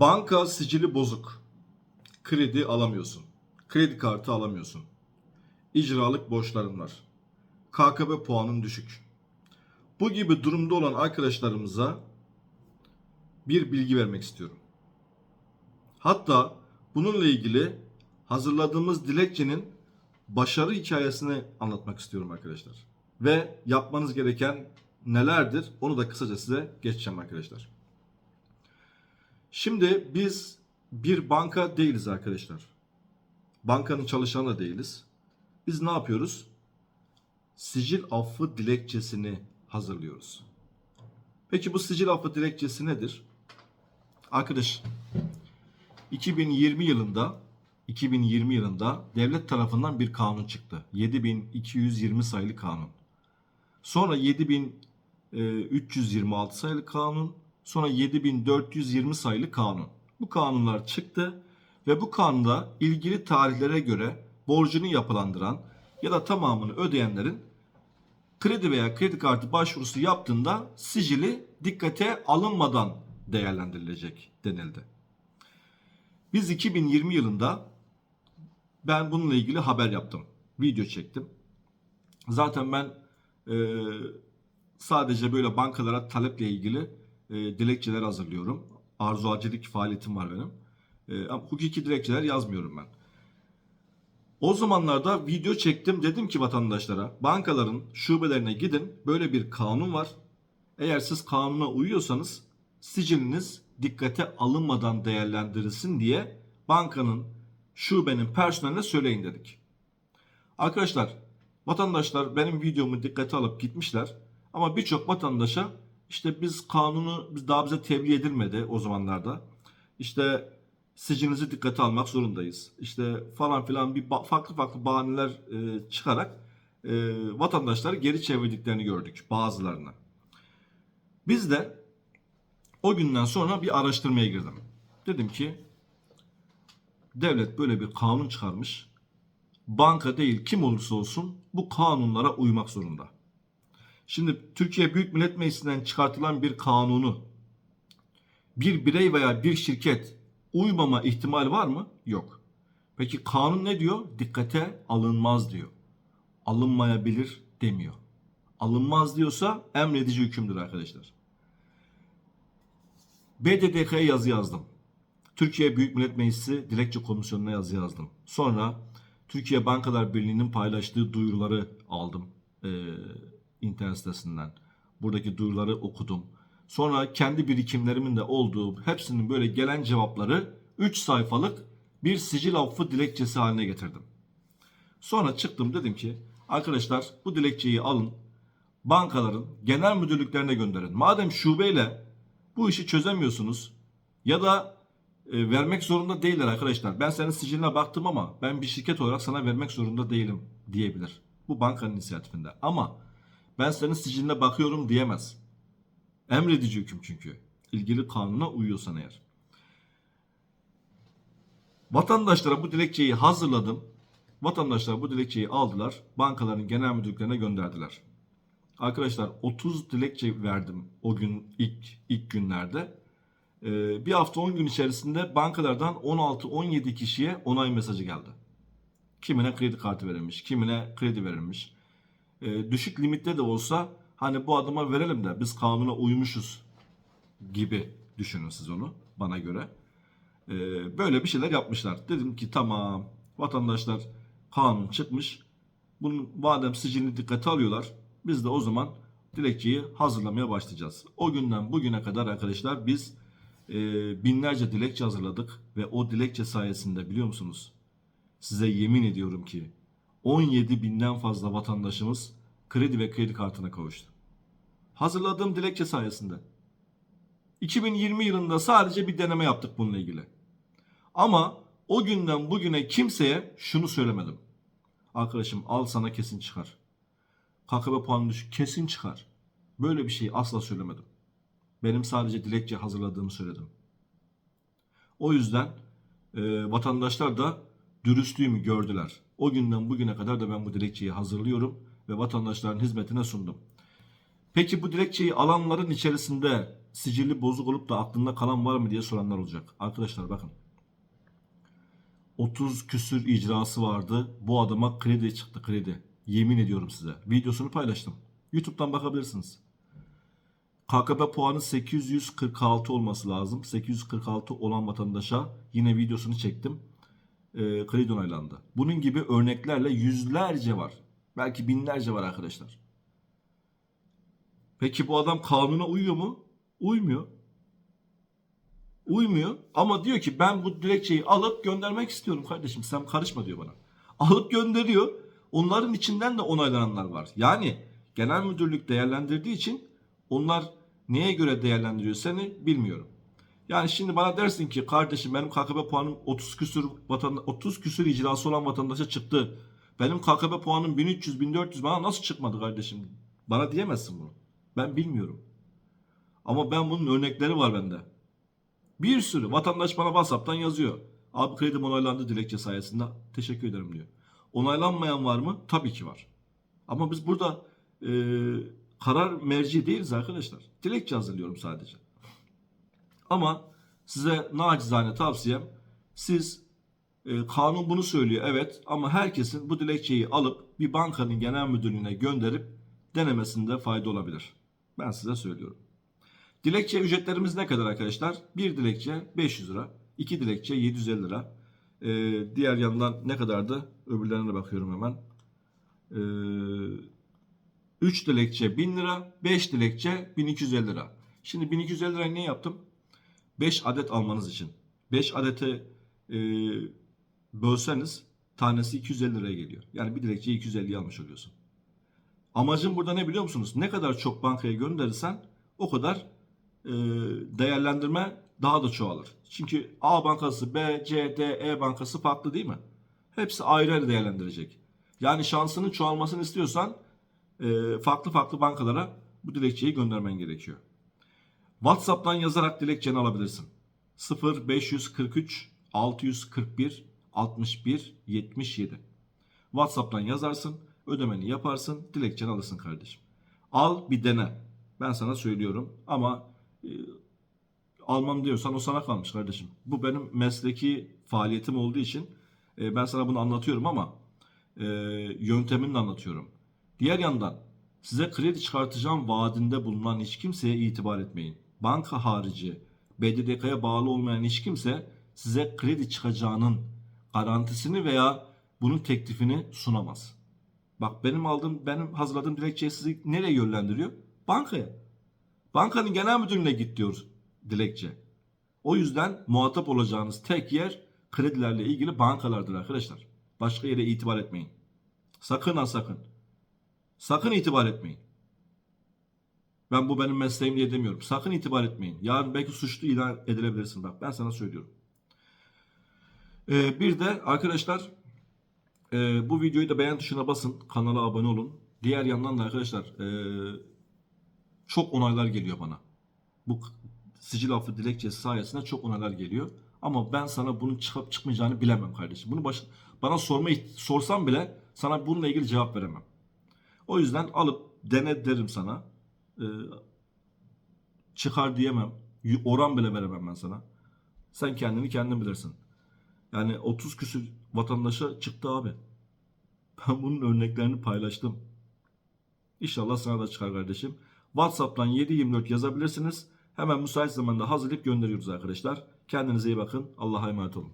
Banka sicili bozuk. Kredi alamıyorsun. Kredi kartı alamıyorsun. İcralık borçların var. KKB puanın düşük. Bu gibi durumda olan arkadaşlarımıza bir bilgi vermek istiyorum. Hatta bununla ilgili hazırladığımız dilekçenin başarı hikayesini anlatmak istiyorum arkadaşlar. Ve yapmanız gereken nelerdir onu da kısaca size geçeceğim arkadaşlar. Şimdi biz bir banka değiliz arkadaşlar. Bankanın çalışanı da değiliz. Biz ne yapıyoruz? Sicil affı dilekçesini hazırlıyoruz. Peki bu sicil affı dilekçesi nedir? Arkadaş 2020 yılında 2020 yılında devlet tarafından bir kanun çıktı. 7220 sayılı kanun. Sonra 7326 sayılı kanun, sonra 7420 sayılı kanun. Bu kanunlar çıktı ve bu kanunda ilgili tarihlere göre borcunu yapılandıran ya da tamamını ödeyenlerin kredi veya kredi kartı başvurusu yaptığında sicili dikkate alınmadan değerlendirilecek denildi. Biz 2020 yılında ben bununla ilgili haber yaptım. Video çektim. Zaten ben e, sadece böyle bankalara taleple ilgili e, dilekçeler hazırlıyorum. Arzuacılık faaliyetim var benim. E, hukuki dilekçeler yazmıyorum ben. O zamanlarda video çektim dedim ki vatandaşlara bankaların şubelerine gidin böyle bir kanun var. Eğer siz kanuna uyuyorsanız siciliniz dikkate alınmadan değerlendirilsin diye bankanın şubenin personeline söyleyin dedik. Arkadaşlar vatandaşlar benim videomu dikkate alıp gitmişler ama birçok vatandaşa işte biz kanunu biz daha bize tebliğ edilmedi o zamanlarda. İşte sicilinizi dikkate almak zorundayız. İşte falan filan bir farklı farklı bahaneler e, çıkarak e, vatandaşları geri çevirdiklerini gördük bazılarını. Biz de o günden sonra bir araştırmaya girdim. Dedim ki devlet böyle bir kanun çıkarmış. Banka değil kim olursa olsun bu kanunlara uymak zorunda. Şimdi Türkiye Büyük Millet Meclisi'nden çıkartılan bir kanunu bir birey veya bir şirket uymama ihtimali var mı? Yok. Peki kanun ne diyor? Dikkate alınmaz diyor. Alınmayabilir demiyor. Alınmaz diyorsa emredici hükümdür arkadaşlar. BDDK'ya yazı yazdım. Türkiye Büyük Millet Meclisi Dilekçe Komisyonu'na yazı yazdım. Sonra Türkiye Bankalar Birliği'nin paylaştığı duyuruları aldım e, internet sitesinden. Buradaki duyuruları okudum. Sonra kendi birikimlerimin de olduğu hepsinin böyle gelen cevapları 3 sayfalık bir sicil affı dilekçesi haline getirdim. Sonra çıktım dedim ki arkadaşlar bu dilekçeyi alın bankaların genel müdürlüklerine gönderin. Madem şubeyle bu işi çözemiyorsunuz ya da e, vermek zorunda değiller arkadaşlar. Ben senin siciline baktım ama ben bir şirket olarak sana vermek zorunda değilim diyebilir. Bu bankanın inisiyatifinde. Ama ben senin siciline bakıyorum diyemez. Emredici hüküm çünkü. İlgili kanuna uyuyorsan eğer. Vatandaşlara bu dilekçeyi hazırladım. Vatandaşlar bu dilekçeyi aldılar. Bankaların genel müdürlüklerine gönderdiler. Arkadaşlar 30 dilekçe verdim o gün ilk ilk günlerde. Ee, bir hafta 10 gün içerisinde bankalardan 16-17 kişiye onay mesajı geldi. Kimine kredi kartı verilmiş, kimine kredi verilmiş. Ee, düşük limitte de olsa hani bu adama verelim de biz kanuna uymuşuz gibi düşünün siz onu bana göre. Ee, böyle bir şeyler yapmışlar. Dedim ki tamam vatandaşlar kanun çıkmış. Bunun madem sicilini dikkate alıyorlar biz de o zaman dilekçeyi hazırlamaya başlayacağız. O günden bugüne kadar arkadaşlar biz e, binlerce dilekçe hazırladık ve o dilekçe sayesinde biliyor musunuz? Size yemin ediyorum ki 17 binden fazla vatandaşımız kredi ve kredi kartına kavuştu. Hazırladığım dilekçe sayesinde. 2020 yılında sadece bir deneme yaptık bununla ilgili. Ama o günden bugüne kimseye şunu söylemedim. Arkadaşım al sana kesin çıkar. KKB puanı düşük kesin çıkar. Böyle bir şeyi asla söylemedim. Benim sadece dilekçe hazırladığımı söyledim. O yüzden e, vatandaşlar da dürüstlüğümü gördüler. O günden bugüne kadar da ben bu dilekçeyi hazırlıyorum ve vatandaşların hizmetine sundum. Peki bu dilekçeyi alanların içerisinde sicili bozuk olup da aklında kalan var mı diye soranlar olacak. Arkadaşlar bakın. 30 küsür icrası vardı. Bu adama kredi çıktı kredi. Yemin ediyorum size. Videosunu paylaştım. YouTube'dan bakabilirsiniz. KKP puanı 846 olması lazım. 846 olan vatandaşa yine videosunu çektim. Ee, kredi onaylandı. Bunun gibi örneklerle yüzlerce var. Belki binlerce var arkadaşlar. Peki bu adam kanuna uyuyor mu? Uymuyor. Uymuyor ama diyor ki ben bu dilekçeyi alıp göndermek istiyorum kardeşim sen karışma diyor bana. Alıp gönderiyor. Onların içinden de onaylananlar var. Yani genel müdürlük değerlendirdiği için onlar neye göre değerlendiriyor seni bilmiyorum. Yani şimdi bana dersin ki kardeşim benim KKP puanım 30 küsür vatan 30 küsür icrası olan vatandaşa çıktı. Benim KKP puanım 1300 1400 bana nasıl çıkmadı kardeşim? Bana diyemezsin bunu. Ben bilmiyorum. Ama ben bunun örnekleri var bende. Bir sürü vatandaş bana WhatsApp'tan yazıyor. Abi kredim onaylandı dilekçe sayesinde. Teşekkür ederim diyor. Onaylanmayan var mı? Tabii ki var. Ama biz burada e, karar merci değiliz arkadaşlar. Dilekçe hazırlıyorum sadece. Ama size nacizane tavsiyem siz e, kanun bunu söylüyor evet ama herkesin bu dilekçeyi alıp bir bankanın genel müdürlüğüne gönderip denemesinde fayda olabilir. Ben size söylüyorum. Dilekçe ücretlerimiz ne kadar arkadaşlar? Bir dilekçe 500 lira, iki dilekçe 750 lira. Ee, diğer yandan ne kadardı? Öbürlerine bakıyorum hemen. Ee, 3 dilekçe 1000 lira, 5 dilekçe 1250 lira. Şimdi 1250 lirayı ne yaptım? 5 adet almanız için. 5 adete e, bölseniz tanesi 250 liraya geliyor. Yani bir dilekçeyi 250'ye almış oluyorsun. Amacım burada ne biliyor musunuz? Ne kadar çok bankaya gönderirsen o kadar e, değerlendirme daha da çoğalır. Çünkü A bankası, B, C, D, E bankası farklı değil mi? Hepsi ayrı ayrı değerlendirecek. Yani şansının çoğalmasını istiyorsan e, farklı farklı bankalara bu dilekçeyi göndermen gerekiyor. WhatsApp'tan yazarak dilekçeni alabilirsin. 0543 641 61 77 WhatsApp'tan yazarsın, ödemeni yaparsın, dilekçeni alırsın kardeşim. Al bir dene. Ben sana söylüyorum ama e, almam diyorsan o sana kalmış kardeşim. Bu benim mesleki faaliyetim olduğu için e, ben sana bunu anlatıyorum ama e, yöntemini de anlatıyorum. Diğer yandan size kredi çıkartacağım vaadinde bulunan hiç kimseye itibar etmeyin. Banka harici BDDK'ya bağlı olmayan hiç kimse size kredi çıkacağının garantisini veya bunun teklifini sunamaz. Bak benim aldığım, benim hazırladığım dilekçeyi sizi nereye yönlendiriyor? Bankaya. Bankanın genel müdürlüğüne git diyor dilekçe. O yüzden muhatap olacağınız tek yer kredilerle ilgili bankalardır arkadaşlar. Başka yere itibar etmeyin. Sakın ha sakın. Sakın itibar etmeyin. Ben bu benim mesleğim diye demiyorum. Sakın itibar etmeyin. Yarın belki suçlu ilan edilebilirsin. Bak ben sana söylüyorum. Ee, bir de arkadaşlar e, bu videoyu da beğen tuşuna basın. Kanala abone olun. Diğer yandan da arkadaşlar e, çok onaylar geliyor bana. Bu sicil affı dilekçesi sayesinde çok onaylar geliyor. Ama ben sana bunun çıkıp çıkmayacağını bilemem kardeşim. Bunu baş, bana sorma sorsam bile sana bununla ilgili cevap veremem. O yüzden alıp dene derim sana. Ee, çıkar diyemem. Oran bile veremem ben sana. Sen kendini kendin bilirsin. Yani 30 küsür vatandaşa çıktı abi. Ben bunun örneklerini paylaştım. İnşallah sana da çıkar kardeşim. WhatsApp'tan 724 yazabilirsiniz. Hemen müsait zamanda hazırlayıp gönderiyoruz arkadaşlar. Kendinize iyi bakın. Allah'a emanet olun.